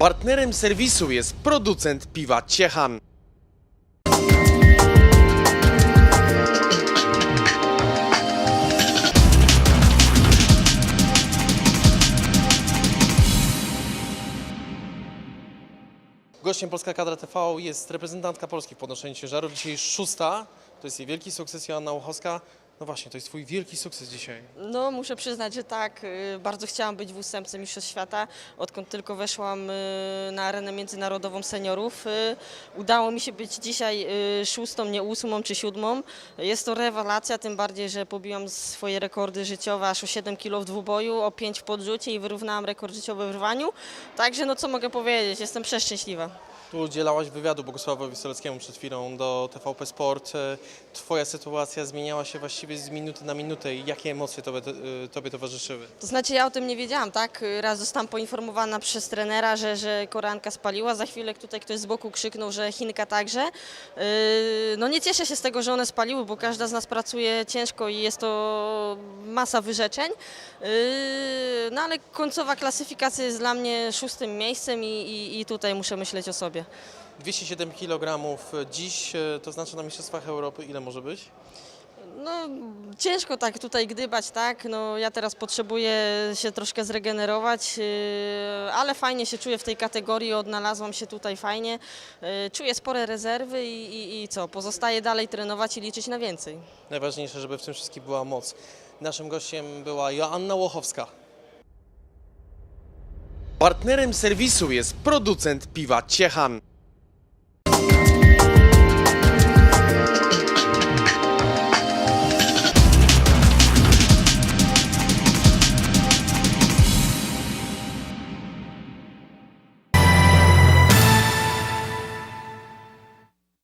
Partnerem serwisu jest producent piwa Ciechan. Gościem Polska Kadra TV jest reprezentantka Polski w podnoszeniu ciężarów. Dzisiaj szósta, to jest jej wielki sukces, Joanna Łochowska. No właśnie, to jest twój wielki sukces dzisiaj. No, muszę przyznać, że tak. y, Bardzo chciałam być w ósemce Mistrzostw Świata. Odkąd tylko weszłam y, na arenę międzynarodową seniorów, y, udało mi się być dzisiaj y, szóstą, nie ósmą czy siódmą. Jest to rewelacja, tym bardziej, że pobiłam swoje rekordy życiowe aż o 7 kg w dwuboju, o 5 w podrzucie i wyrównałam rekord życiowy w rwaniu. Także no co mogę powiedzieć, jestem przeszczęśliwa. Tu udzielałaś wywiadu Bogusławowi Soleckiemu przed chwilą do TVP Sport. E, Twoja sytuacja zmieniała się właściwie z minuty na minutę. I Jakie emocje tobie, e, tobie towarzyszyły? To znaczy ja o tym nie wiedziałam, tak? Raz zostałam poinformowana przez trenera, że, że koranka spaliła. Za chwilę tutaj ktoś z boku krzyknął, że Chinka także. Yy, No nie cieszę się z tego, że one spaliły, bo każda z nas pracuje ciężko i jest to masa wyrzeczeń. Yy, No ale końcowa klasyfikacja jest dla mnie szóstym miejscem i, i, i tutaj muszę myśleć o sobie. 207 kg dziś, to znaczy na Mistrzostwach Europy ile może być? No, ciężko tak tutaj gdybać, tak? No, ja teraz potrzebuję się troszkę zregenerować, yy, ale fajnie się czuję w tej kategorii, odnalazłam się tutaj fajnie. Yy, Czuję spore rezerwy i, i, i co? Pozostaje dalej trenować i liczyć na więcej. Najważniejsze, żeby w tym wszystkim była moc. Naszym gościem była Joanna Łochowska. Partnerem serwisu jest producent piwa Ciechan.